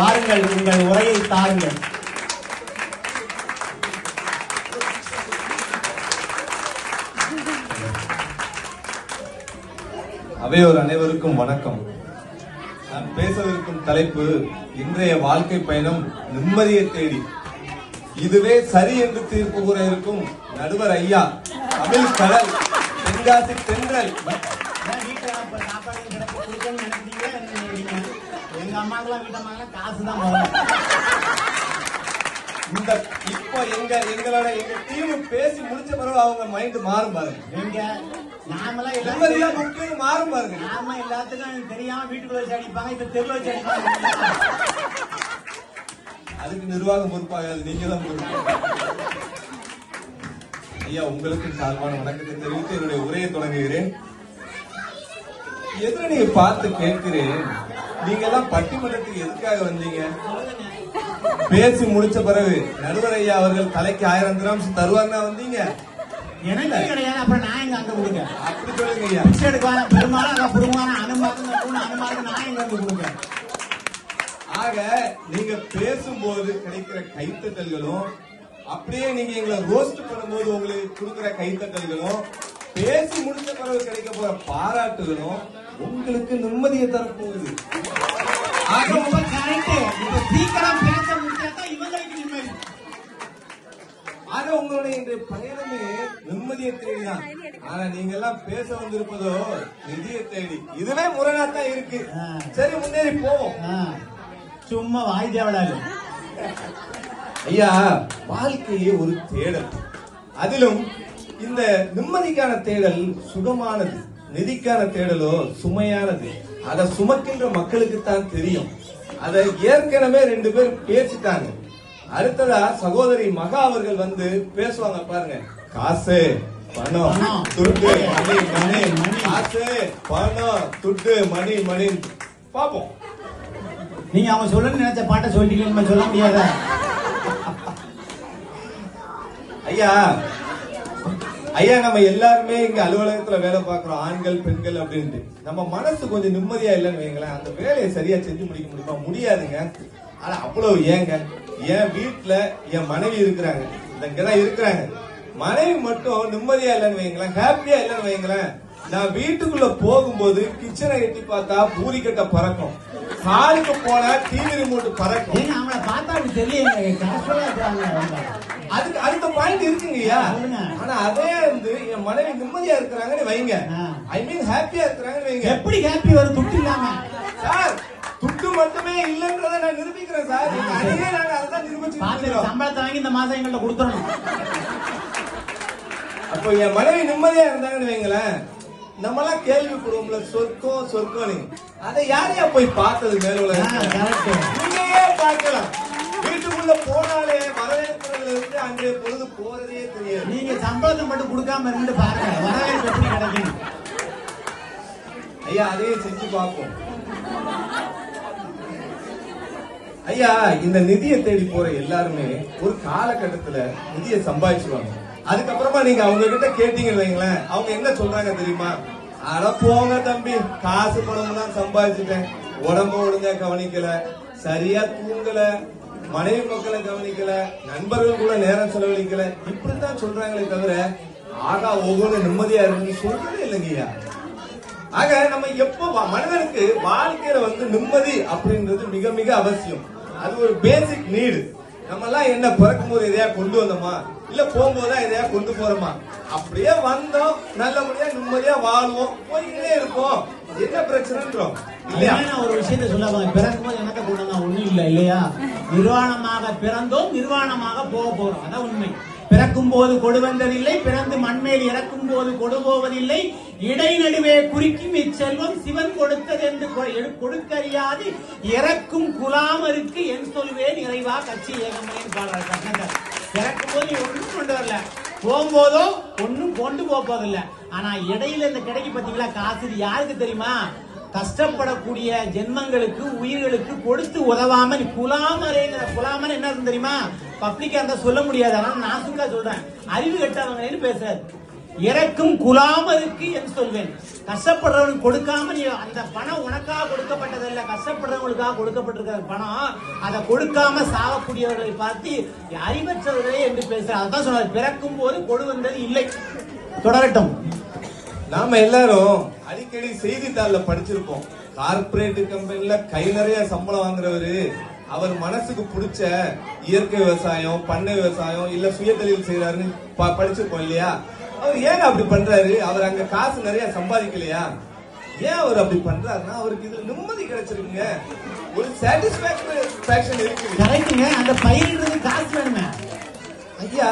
வாருங்கள் உங்கள் உரையை தாருங்கள். அவையோர் அனைவருக்கும் வணக்கம். நான் பேசவிருக்கும் தலைப்பு இன்றைய வாழ்க்கை பயணம் நிம்மதியை தேடி. இதுவே சரி என்று தீர்ப்பு கூற இருக்கும் நடுவர் ஐயா தமிழ் கடல் தென்காசி தென்றல் அம்மாக்கெல்லாம் வீட்டு அம்மாக்கெல்லாம் காசு தான் இந்த இப்போ எங்க எங்களோட எங்க டீம் பேசி முடிச்ச பிறகு அவங்க மைண்ட் மாறும் பாருங்க. நீங்க நாமெல்லாம் நிம்மதியா முக்கியம் மாறும் பாருங்க. நாம எல்லாத்துக்கும் தெரியாம வீட்டுக்குள்ள வச்சு அடிப்பாங்க இப்ப தெருவில் வச்சு அடிப்பாங்க. அதுக்கு நிர்வாகம் பொறுப்பாகாது நீங்க தான் பொறுப்பு. ஐயா உங்களுக்கு சார்பான வணக்கத்தை தெரிவித்து என்னுடைய உரையை தொடங்குகிறேன். எதிரணியை பார்த்து கேட்கிறேன். நீங்க எல்லாம் பட்டிமன்றத்துக்கு எதுக்காக வந்தீங்க? பேசி முடிச்ச பிறகு நடுவர் ஐயா அவர்கள் தலைக்கு ஆயிரம் கிராம்ஸ் தருவாங்க வந்தீங்க. எனக்கு கிடையாது அப்புறம் நான் எங்க அங்க கொடுங்க. அப்படி சொல்லுங்க ஐயா. பிச்சை எடுக்கான பெருமாளும் அதை புடுங்குவான அனுமாருக்கு அனுமாருக்கு நான் எங்க வந்து கொடுங்க. ஆக நீங்க பேசும்போது கிடைக்கிற கைத்தட்டல்களும் அப்படியே நீங்க எங்களை ரோஸ்ட் பண்ணும்போது உங்களுக்கு கொடுக்கிற கைத்தட்டல்களும் பேசி முடிச்ச பிறகு கிடைக்க போற பாராட்டுகளும் உங்களுக்கு நிம்மதியை தரப்போகுது ஆக. இப்ப சீக்கிரம் பேச முடிச்சாதான் இவங்களுக்கு நிம்மதி. ஆக உங்களுடைய இந்த பயணமே நிம்மதியை தேடிதான் ஆனா நீங்க எல்லாம் பேச வந்திருப்பதோ நிதியை தேடி. இதுவே முரணாத்தான் இருக்கு. ஆ. சரி முன்னேறி போவோம். சும்மா வாய் தேவடாது ஐயா வாழ்க்கையே ஒரு தேடல். அதிலும் இந்த நிம்மதிக்கான தேடல் சுகமானது. நிதிக்கான தேடலோ சுமையானது. அதை சுமக்கின்ற மக்களுக்கு தான் தெரியும். அதை ஏற்கனவே ரெண்டு பேர் பேசிட்டாங்க. அடுத்ததா சகோதரி மகா அவர்கள் வந்து பேசுவாங்க பாருங்க. காசு பணம் துட்டு மணி மணி. காசு பணம் துட்டு மணி மணி. பாப்போம். நீங்க அவங்க சொல்லணும்னு நினைச்ச பாட்டை சொல்லிட்டீங்கன்னு சொல்ல முடியாத? ஐயா ஐயா நம்ம எல்லாருமே இங்க அலுவலகத்துல வேலை பார்க்கிறோம். ஆண்கள் பெண்கள் அப்படின்ட்டு. நம்ம மனசு கொஞ்சம் நிம்மதியா இல்லைன்னு வைங்களேன். அந்த வேலையை சரியா செஞ்சு முடிக்க முடியுமா? முடியாதுங்க. ஆனா அவ்வளவு ஏங்க. என் வீட்டுல என் மனைவி இருக்கிறாங்க. இங்கதான் இருக்கிறாங்க. மனைவி மட்டும் நிம்மதியா இல்லைன்னு வைங்களேன். ஹாப்பியா இல்லைன்னு வைங்களேன். நான் வீட்டுக்குள்ள போகும்போது கிச்சனை எட்டி பார்த்தா பூரி கட்ட பறக்கும். ஹாலுக்கு போனா டிவி ரிமோட் பறக்கும். ஏங்க அவங்கள பார்த்தா அப்படி தெரியல அதுக்கு அடுத்த பாயிண்ட் இருக்குங்கய்யா. ஆனா அதே வந்து என் மனைவி நிம்மதியா இருக்கிறாங்கன்னு வைங்க. ஐ மீன் ஹாப்பியா இருக்கிறாங்கன்னு வைங்க. எப்படி ஹாப்பி வரும்? துட்டு இல்லாம. சார் துட்டு மட்டுமே இல்லன்றத நான் நிரூபிக்கிறேன் சார். அணியே நாங்க அதான் நிரூபிச்சு சம்பளத்தை வாங்கி இந்த மாசம் எங்கள்ட்ட கொடுத்துடணும். அப்போ என் மனைவி நிம்மதியா இருந்தாங்கன்னு வைங்களேன். நம்மலாம் கேள்விப்படுவோம்ல சொர்க்கம் சொர்க்கம் அதை யாரையா போய் பார்த்தது மேல நீங்களே பார்க்கலாம். வீட்டுக்குள்ள போனாலே வரவேற்புல இருந்து அன்றைய பொழுது போறதே தெரியாது. நீங்க சம்பளத்தை மட்டும் கொடுக்காம இருந்து பாருங்க. வரவேற்பு எப்படி கிடைக்கும் ஐயா அதையே செஞ்சு பார்ப்போம். ஐயா இந்த நிதியை தேடி போற எல்லாருமே ஒரு காலகட்டத்துல நிதியை சம்பாதிச்சுவாங்க அதுக்கப்புறமா நீங்க அவங்க கிட்ட கேட்டீங்கன்னு வைங்களேன். அவங்க என்ன சொல்றாங்க தெரியுமா? அட போங்க தம்பி காசு பணம் தான் சம்பாதிச்சுட்டேன். உடம்ப ஒழுங்கா கவனிக்கல. சரியா தூங்கல. மனைவி மக்களை கவனிக்கல நண்பர்கள் கூட நேரம் செலவழிக்கல. இப்படித்தான் சொல்றாங்களே தவிர ஆகா ஒவ்வொரு நிம்மதியா இருக்குன்னு சொல்றதே இல்லைங்கய்யா ஆக நம்ம எப்போ மனிதனுக்கு வாழ்க்கையில வந்து நிம்மதி அப்படின்றது மிக மிக அவசியம். அது ஒரு பேசிக் நீடு நம்ம எல்லாம் என்ன பிறக்கும் போது எதையா கொண்டு வந்தோமா? இல்ல போகும்போதுதான் எதையா கொண்டு போறோமா? அப்படியே வந்தோம். நல்லபடியா நிம்மதியா வாழ்வோம். போய்கிட்டே இருப்போம். என்ன பிரச்சனைன்றோம்? இல்லையா? நான் ஒரு விஷயத்த சொல்ல பிறக்கும் போது எனக்கு கொண்டு ஒண்ணும் இல்ல இல்லையா? நிர்வாணமாக பிறந்தோம் நிர்வாணமாக போக போறோம். அதான் உண்மை. பிறக்கும் போது கொடு வந்ததில்லை பிறந்து மேல் இறக்கும் போது கொடு போவதில்லை இடைநடுவே குறிக்கும் இச்செல்வம் சிவன் கொடுத்தது என்று கொ- கொடுக்கறியாது. இறக்கும் குலாமருக்கு என் சொல்வேன் இறைவா கட்சி ஏகமேன்னு பாடுறாரு கண்ணகர் பிறக்கும் போது ஒன்றும் கொண்டு வரல. போகும்போதோ ஒன்றும் கொண்டு போக போதில்ல ஆனா இடையில இந்த கிடைக்கு பாத்தீங்களா காசு இது யாருக்கு தெரியுமா? கஷ்டப்படக்கூடிய ஜென்மங்களுக்கு உயிர்களுக்கு கொடுத்து உதவாம நீ குலாமரேங்கிற குலாமர் என்ன தெரியுமா? பப்ளிக்கா இருந்தா சொல்ல முடியாது. ஆனால் நான் சும்மா சொல்றேன். அறிவு கெட்டவங்கன்னு பேசுறாரு. இறக்கும் குலாமருக்கு என்று சொல்வேன். கஷ்டப்படுறவனுக்கு கொடுக்காம நீ அந்த பணம் உனக்காக கொடுக்கப்பட்டதல்ல. கஷ்டப்படுறவங்களுக்காக கொடுக்கப்பட்டிருக்கிற பணம் அதை கொடுக்காம சாகக்கூடியவர்களை பார்த்து அறிவற்றவர்களே என்று பேசுற. அதான் சொன்னார். பிறக்கும் போது கொடுவந்தது இல்லை. தொடரட்டும். நாம எல்லாரும் அடிக்கடி செய்தித்தாள்ல படிச்சிருப்போம். கார்பரேட் கம்பெனில கை நிறைய சம்பளம் வாங்குறவரு அவர் மனசுக்கு பிடிச்ச இயற்கை விவசாயம் பண்ணை விவசாயம் இல்ல சுயதொழில் செய்யறாருன்னு ப- படிச்சிருப்போம் இல்லையா? அவர் ஏன் அப்படி பண்றாரு? அவர் அங்க காசு நிறைய சம்பாதிக்கலையா? ஏன் அவர் அப்படி பண்றாருன்னா அவருக்கு இதுல நிம்மதி கிடைச்சிருக்குங்க. ஒரு சாட்டிஸ்பாக்சன் இருக்குது. கரெக்டுங்க அந்த பயிரிடுறது காசு வேணுமே ஐயா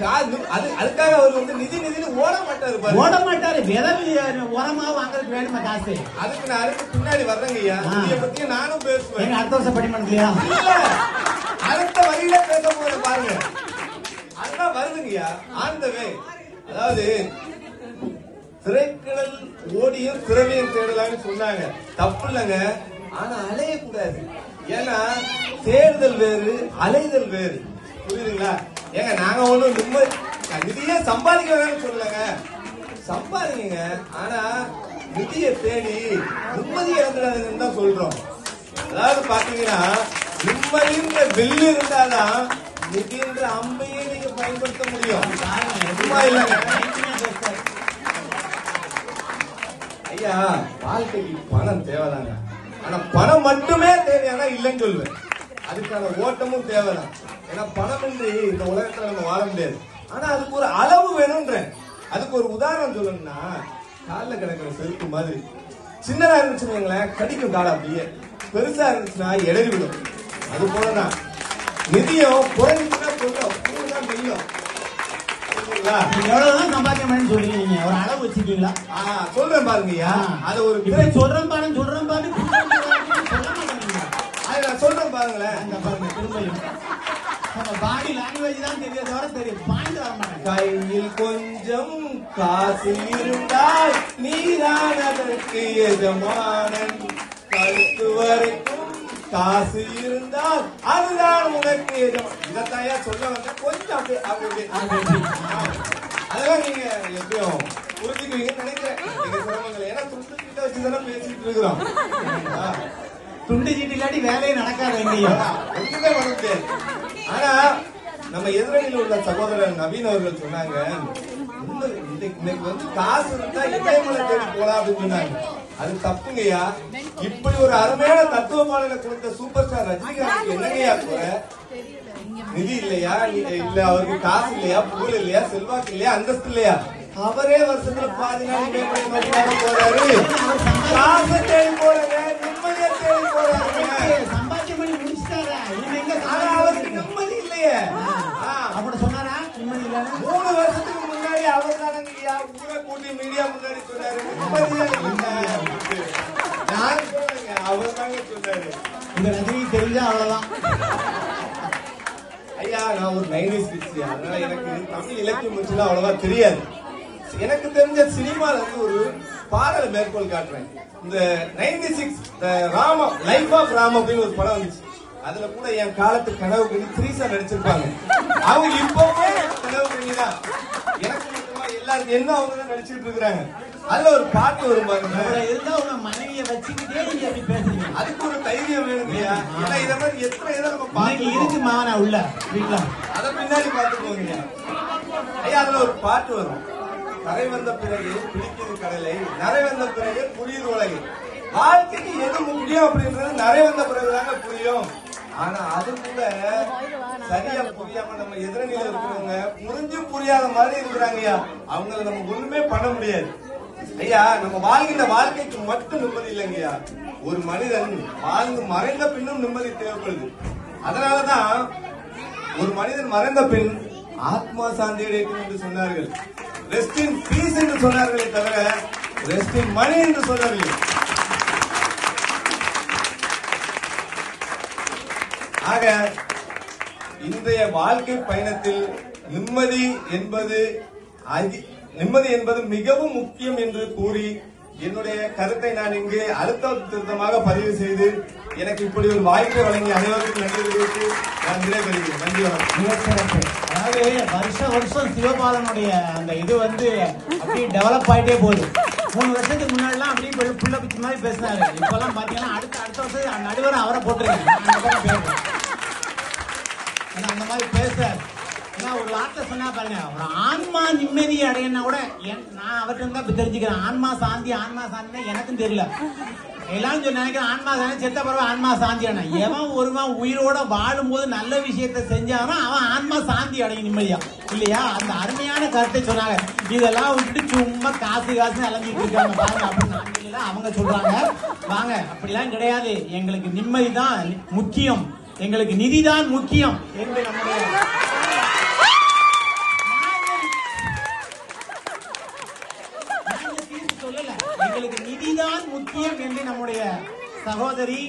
காது அது அதுக்காக அவர் வந்து நிதி நிதினு ஓட மாட்டாரு ஓட மாட்டாரு. விதவி உரமா வாங்குறதுக்கு வேணுமா காசு? அதுக்கு நான் அதுக்கு பின்னாடி வர்றேங்க ஐயா. இதை பத்தி நானும் பேசுவேன். அடுத்த வருஷம் இல்ல. அடுத்த வரியில பேச போற பாருங்க. அதுதான் வருதுங்கய்யா ஆண்டவே அதாவது திரைக்கடல் ஓடியும் திறமையும் தேடலாம்னு சொன்னாங்க. தப்பு இல்லைங்க ஆனா அலையக்கூடாது ஏன்னா தேடுதல் வேறு அலைதல் வேறு. புரியுதுங்களா? ஏங்க நாங்க ஒண்ணும் நிம்மதி நிதியே சம்பாதிக்க வேணும்னு சொல்லலங்க. சம்பாதிங்க. ஆனா நிதியை தேடி நிம்மதி இறந்துடாதுன்னு தான் சொல்றோம். அதாவது பாத்தீங்கன்னா நிம்மதின்ற வில்லு இருந்தாதான் நிதின்ற அம்பையும் நீங்க பயன்படுத்த முடியும். சும்மா இல்லைங்க ஐயா வாழ்க்கைக்கு பணம் தேவைதாங்க. ஆனா பணம் மட்டுமே தேவையானா இல்லைன்னு சொல்லுவேன். அதுக்கான ஓட்டமும் தேவைதான். ஏன்னா பணம் இன்றி இந்த உலகத்துல நம்ம வாழ முடியாது. ஆனா அதுக்கு ஒரு அளவு வேணும்ன்றேன். அதுக்கு ஒரு உதாரணம் சொல்லணும்னா காலில் கிடக்கிற செருப்பு மாதிரி. சின்னதா இருந்துச்சுன்னு வைங்களேன், கடிக்கும் காலம் அப்படியே. பெருசா இருந்துச்சுன்னா எடறி விடும் அது போலதான். நிதியம் குறைஞ்சுன்னா சொல்லும் புரியுதுங்களா? நீங்க எவ்வளவுதான் பண்ணி சொல்றீங்க? ஒரு அளவு வச்சிருக்கீங்களா? சொல்றேன் பாருங்கய்யா அது ஒரு இப்படி சொல்றேன் பாருங்க சொல்றேன் பாருங்க. அதை சொல்றேன் பாருங்களேன் அந்த பாருங்க திரும்பியும் நம்ம பாடி லாங்குவேஜ் தான் தெரியாத தவிர தெரியும் பாயிண்ட் வர கையில் கொஞ்சம் காசு இருந்தால் நீதான் அதற்கு எஜமானன். கழுத்து வரைக்கும் காசு இருந்தால் அதுதான் உனக்கு இதைத்தாயா சொல்ல வந்த கொஞ்சம் அப்படி அப்படி. அதெல்லாம் நீங்க புரிஞ்சுக்குவீங்கன்னு நினைக்கிறேன். எங்க சிரமங்களை ஏன்னா துண்டு கிட்ட வச்சு தானே பேசிட்டு இருக்கிறோம். துண்டு சீட்டு இல்லாட்டி வேலையே நடக்காது எங்கேயும் ஒண்ணுமே பண்ண முடியாது. ஆனா நம்ம எதிரணியில் உள்ள சகோதரர் நவீன் அவர்கள் சொன்னாங்க "உண்மை, இன்னைக்கு வந்து காசு இருந்தா இமயமலை தேடி போலாம் அப்படின்னு சொன்னாங்க. அது தப்புங்கய்யா. இப்படி ஒரு அருமையான தத்துவ பாடலை கொடுத்த சூப்பர் ஸ்டார் ரஜினிகாந்த் என்னங்கய்யா குறை நிதி இல்லையா? இல்ல அவருக்கு காசு இல்லையா? புகழ் இல்லையா? செல்வாக்கு இல்லையா? அந்தஸ்து இல்லையா? அவரே வருஷத்துல பாதி நாள் இமயமலை நோக்கி போறாரு. காசை தேடி போறாங்க நிம்மதியை தேடி போறாங்க சம்பாத்தியம் பண்ணி முடிச்சிட்டாரா அவருக்கு நிம்மதி இல்லையே. ஆ, அப்படி சொன்னாரா? நிம்மதி இல்லைன்னு மூணு வருஷத்துக்கு முன்னாடி அவர் தானங்கய்யா ஊரை கூட்டி மீடியா முன்னாடி சொன்னாரு. நான் சொல்லுங்க? அவர் தாங்க சொன்னாரு. இந்த ரஜினி தெரிஞ்சா அவ்வளவுதான் ஐயா நான் ஒரு நைன்டிஸ் கிட்ஸ் அதனால எனக்கு தமிழ் இலக்கியம் பற்றிலாம் அவ்வளவா தெரியாது. எனக்கு தெரிஞ்ச சினிமால இருந்து ஒரு பாடல மேற்கோள் காட்டுறேன். இந்த ninety six Rama life of Ram அப்படின்னு ஒரு படம் வந்துச்சு. அதுல கூட என் காலத்து கனவு கணி த்ரீசா நடிச்சிருப்பாங்க. அவங்க இப்பவுமே கனவு கணி தான் எல்லாருக்கும் என்ன அவங்க தான் நடிச்சிட்டு இருக்கிறாங்க? அதுல ஒரு பாட்டு வரும் பாருங்க. இருந்தா உங்க மனைவியை வச்சுக்கிட்டே நீங்க எப்படி பேசுறீங்க. அதுக்கு ஒரு தைரியம் வேணும் இல்லையா ஏன்னா இதை மாதிரி எத்தனை இதை நம்ம பார்த்துருக்கோம். இருக்கு மாவன உள்ள. வீட்டுல அத பின்னாடி பாத்துக்கோங்க ஐயா அதுல ஒரு பாட்டு வரும். கரை வந்த பிறகு பிடிக்குது கடலை நரை வந்த பிறகு புரியுது உலகு வாழ்க்கைக்கு எது முக்கியம் அப்படின்றது நரை வந்த பிறகுதாங்க புரியும். ஆனா அது கூட சரியா புரியாம நம்ம எதிரணியில இருக்கிறவங்க புரிஞ்சும் புரியாத மாதிரி இருக்கிறாங்கய்யா அவங்கள நம்ம ஒண்ணுமே பண்ண முடியாது. ஐயா நம்ம வாழ்கின்ற வாழ்க்கைக்கு மட்டும் நிம்மதி இல்லைங்கய்யா ஒரு மனிதன் வாழ்ந்து மறைந்த பின்னும் நிம்மதி தேவைப்படுது. அதனாலதான் ஒரு மனிதன் மறைந்த பின் ஆத்மா சாந்தி அடையட்டும் என்று சொன்னார்கள். ரெஸ்ட் இன் பீஸ் என்று சொன்னார்களே தவிர ரெஸ்ட் இன் மணி என்று சொல்லவில்லை. ஆக இன்றைய வாழ்க்கை பயணத்தில் நிம்மதி என்பது நிம்மதி என்பது மிகவும் முக்கியம் என்று கூறி என்னுடைய கருத்தை நான் இங்கு அழுத்த திருத்தமாக பதிவு செய்து எனக்கு இப்படி ஒரு வாய்ப்பை வழங்கி அனைவருக்கும் நன்றி தெரிவித்து நான் விடைபெறுகிறேன் நன்றி வணக்கம். அதாவது வருஷம் வருஷம் சிவபாலனுடைய அந்த இது வந்து அப்படியே டெவலப் ஆயிட்டே போகுது. மூணு வருஷத்துக்கு முன்னாடிலாம் அப்படியே புள்ள- பிச்சு மாதிரி பேசினாரு. இப்பெல்லாம் பாத்தீங்கன்னா அடுத்த அடுத்த வருஷம் நடுவர் அவரை போட்டிருக்கேன். ஏன்னா அந்த மாதிரி பேச ஏன்னா ஒரு வார்த்தை சொன்னா பாருங்க ஒரு ஆன்மா நிம்மதி அடையனா கூட என்- நான் அவர்கிட்ட இருந்தா இப்ப தெரிஞ்சுக்கிறேன். ஆன்மா சாந்தி ஆன்மா சாந்தினா எனக்கும் தெரியல. எல்லாரும் சொல்லி நினைக்கிறேன் ஆன்மா சாந்தி செத்த பிறகு ஆன்மா சாந்தி அடையும் எவன் ஒருவன் உயிரோட வாழும்போது நல்ல விஷயத்தை செஞ்சானோ அவன் ஆன்மா சாந்தி அடையும் நிம்மதியா? இல்லையா? அந்த அருமையான கருத்தை சொன்னாங்க. இதெல்லாம் விட்டுட்டு சும்மா காசு காசு அலைஞ்சிட்டு இருக்காங்க. பாருங்க அப்படின்னு அவங்க சொல்றாங்க. வாங்க அப்படிலாம் கிடையாது. எங்களுக்கு நிம்மதி தான் முக்கியம். எங்களுக்கு நிதிதான் முக்கியம். என்று நம்முடைய சொல்லல. எங்களுக்கு நிதிதான் முக்கியம் என்று நம்முடைய சகோதரி